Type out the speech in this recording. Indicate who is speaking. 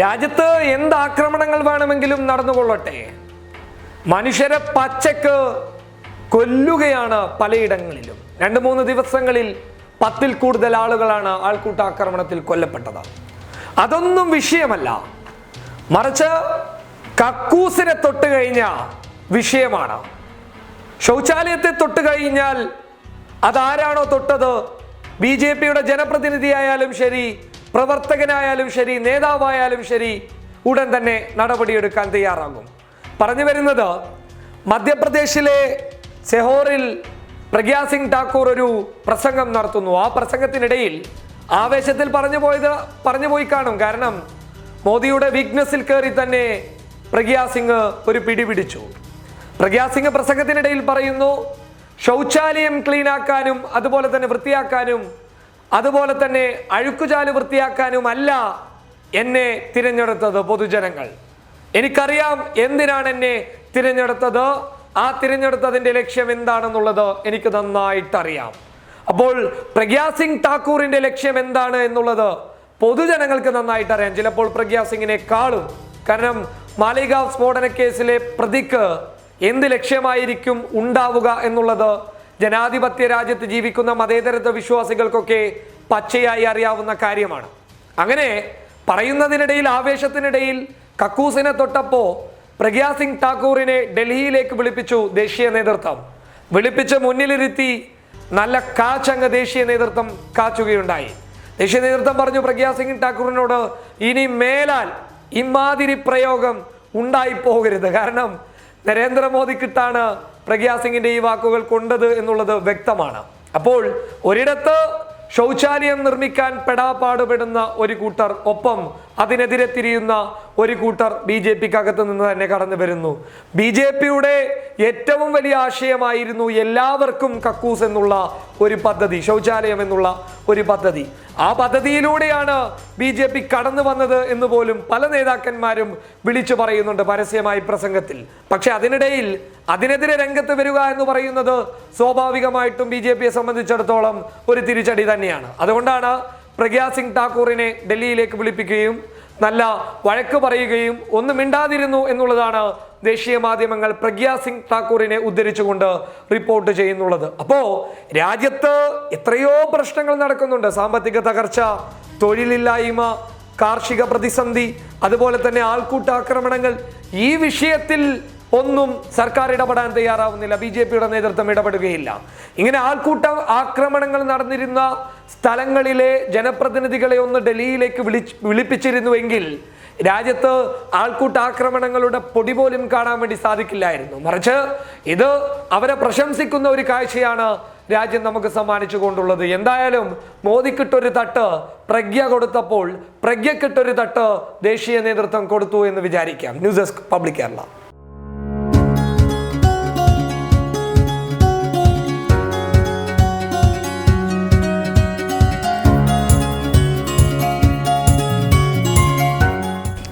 Speaker 1: രാജ്യത്ത് എന്ത് ആക്രമണങ്ങൾ വേണമെങ്കിലും നടന്നുകൊള്ളട്ടെ. മനുഷ്യരെ പച്ചക്ക് കൊല്ലുകയാണ് പലയിടങ്ങളിലും. രണ്ട് മൂന്ന് ദിവസങ്ങളിൽ പത്തിൽ കൂടുതൽ ആളുകളാണ് ആൾക്കൂട്ട ആക്രമണത്തിൽ കൊല്ലപ്പെട്ടത്. അതൊന്നും വിഷയമല്ല. മറിച്ച് കക്കൂസിനെ തൊട്ട് കഴിഞ്ഞ വിഷയമാണ്. ശൗചാലയത്തെ തൊട്ട് കഴിഞ്ഞാൽ അതാരാണോ തൊട്ടത്? ബി ജെ പിയുടെ ജനപ്രതിനിധിയായാലും ശരി പ്രവർത്തകനായാലും ശരി നേതാവായാലും ശരി ഉടൻ തന്നെ നടപടിയെടുക്കാൻ തയ്യാറാകും. പറഞ്ഞു വരുന്നത് മധ്യപ്രദേശിലെ സെഹോറിൽ പ്രഗ്യാ സിംഗ് ഠാക്കൂർ ഒരു പ്രസംഗം നടത്തുന്നു. ആ പ്രസംഗത്തിനിടയിൽ ആവേശത്തിൽ പറഞ്ഞു പോയത് പറഞ്ഞു പോയി കാണും. കാരണം മോദിയുടെ വീക്ക്നെസ്സിൽ കയറി തന്നെ പ്രഗ്യാ സിംഗ് ഒരു പിടി പിടിച്ചു പ്രഗ്യാ സിംഗ് പ്രസംഗത്തിനിടയിൽ പറയുന്നു ശൗചാലയം ക്ലീനാക്കാനും അതുപോലെ തന്നെ വൃത്തിയാക്കാനും അതുപോലെ തന്നെ അഴുക്കുചാൽ വൃത്തിയാക്കാനുമല്ല എന്നെ തിരഞ്ഞെടുത്തത് പൊതുജനങ്ങൾ. എനിക്കറിയാം എന്തിനാണ് എന്നെ തിരഞ്ഞെടുത്തത്? ആ തിരഞ്ഞെടുത്തതിന്റെ ലക്ഷ്യം എന്താണെന്നുള്ളത് എനിക്ക് നന്നായിട്ടറിയാം. അപ്പോൾ പ്രഗ്യാ സിംഗ് ഠാക്കൂറിന്റെ ലക്ഷ്യം എന്താണ് എന്നുള്ളത് പൊതുജനങ്ങൾക്ക് നന്നായിട്ട് അറിയാം ചിലപ്പോൾ പ്രഗ്യാ സിംഗിനെക്കാളും കാരണം മാലിക സ്ഫോടന കേസിലെ പ്രതിക്ക് എന്ത് ലക്ഷ്യമായിരിക്കും ഉണ്ടാവുക എന്നുള്ളത് ജനാധിപത്യ രാജ്യത്ത് ജീവിക്കുന്ന മതേതരത്വ വിശ്വാസികൾക്കൊക്കെ പച്ചയായി അറിയാവുന്ന കാര്യമാണ്. അങ്ങനെ പറയുന്നതിനിടയിൽ ആവേശത്തിനിടയിൽ കക്കൂസിനെ തൊട്ടപ്പോ പ്രഗ്യാ സിംഗ് ഠാക്കൂറിനെ ഡൽഹിയിലേക്ക് വിളിപ്പിച്ചു ദേശീയ നേതൃത്വം. വിളിപ്പിച്ച് മുന്നിലിരുത്തി നല്ല കാച്ചങ്ങ് ദേശീയ നേതൃത്വം കാച്ചുകയുണ്ടായി. ദേശീയ നേതൃത്വം പറഞ്ഞു പ്രഗ്യാ സിംഗ് ഠാക്കൂറിനോട് ഇനി മേലാൽ ഇമാതിരി പ്രയോഗം ഉണ്ടായി പോകരുത് കാരണം നരേന്ദ്രമോദിക്കിട്ടാണ് പ്രഗ്യാ സിംഗിന്റെ ഈ വാക്കുകൾ കൊണ്ടത് എന്നുള്ളത് വ്യക്തമാണ്. അപ്പോൾ ഒരിടത്ത് ശൗചാലയം നിർമ്മിക്കാൻ പെടാപാടുപെടുന്ന ഒരു കൂട്ടർ ഒപ്പം അതിനെതിരെ തിരിയുന്ന ഒരു കൂട്ടർ ബി ജെ പിക്ക് അകത്ത് നിന്ന് തന്നെ കടന്നു വരുന്നു. ബി ജെ പിയുടെ ഏറ്റവും വലിയ ആശയമായിരുന്നു എല്ലാവർക്കും കക്കൂസ് എന്നുള്ള ഒരു പദ്ധതി ശൗചാലയം എന്നുള്ള ഒരു പദ്ധതി. ആ പദ്ധതിയിലൂടെയാണ് ബി ജെ പി കടന്നു വന്നത് എന്ന് പോലും പല നേതാക്കന്മാരും വിളിച്ചു പറയുന്നുണ്ട് പരസ്യമായി പ്രസംഗത്തിൽ. പക്ഷെ അതിനിടയിൽ അതിനെതിരെ രംഗത്ത് വരിക എന്ന് പറയുന്നത് സ്വാഭാവികമായിട്ടും ബി ജെ പിയെ സംബന്ധിച്ചിടത്തോളം ഒരു തിരിച്ചടി തന്നെയാണ്. അതുകൊണ്ടാണ് പ്രഗ്യാ സിംഗ് ഠാക്കൂറിനെ ഡൽഹിയിലേക്ക് വിളിപ്പിക്കുകയും നല്ല വഴക്ക് പറയുകയും ഒന്നും മിണ്ടാതിരുന്നു എന്നുള്ളതാണ് ദേശീയ മാധ്യമങ്ങൾ പ്രഗ്യാ സിംഗ് ഠാക്കൂറിനെ ഉദ്ധരിച്ചുകൊണ്ട് റിപ്പോർട്ട് ചെയ്യുന്നുള്ളത്. അപ്പോൾ രാജ്യത്ത് എത്രയോ പ്രശ്നങ്ങൾ നടക്കുന്നുണ്ട്. സാമ്പത്തിക തകർച്ച തൊഴിലില്ലായ്മ കാർഷിക പ്രതിസന്ധി അതുപോലെ തന്നെ ആൾക്കൂട്ട ആക്രമണങ്ങൾ ഈ വിഷയത്തിൽ ഒന്നും സർക്കാർ ഇടപെടാൻ തയ്യാറാവുന്നില്ല. ബി ജെ പിയുടെ നേതൃത്വം ഇടപെടുകയില്ല. ഇങ്ങനെ ആൾക്കൂട്ട ആക്രമണങ്ങൾ നടന്നിരുന്ന സ്ഥലങ്ങളിലെ ജനപ്രതിനിധികളെ ഒന്ന് ഡൽഹിയിലേക്ക് വിളി വിളിപ്പിച്ചിരുന്നുവെങ്കിൽ രാജ്യത്ത് ആൾക്കൂട്ട ആക്രമണങ്ങളുടെ പൊടി പോലും കാണാൻ വേണ്ടി സാധിക്കില്ലായിരുന്നു. മറിച്ച് ഇത് അവരെ പ്രശംസിക്കുന്ന ഒരു കാഴ്ചയാണ് രാജ്യം നമുക്ക് സമ്മാനിച്ചു കൊണ്ടുള്ളത് എന്തായാലും മോദിക്കിട്ടൊരു തട്ട് പ്രജ്ഞ കൊടുത്തപ്പോൾ പ്രജ്ഞക്കിട്ടൊരു തട്ട് ദേശീയ നേതൃത്വം കൊടുത്തു എന്ന് വിചാരിക്കാം. News desk public Kerala.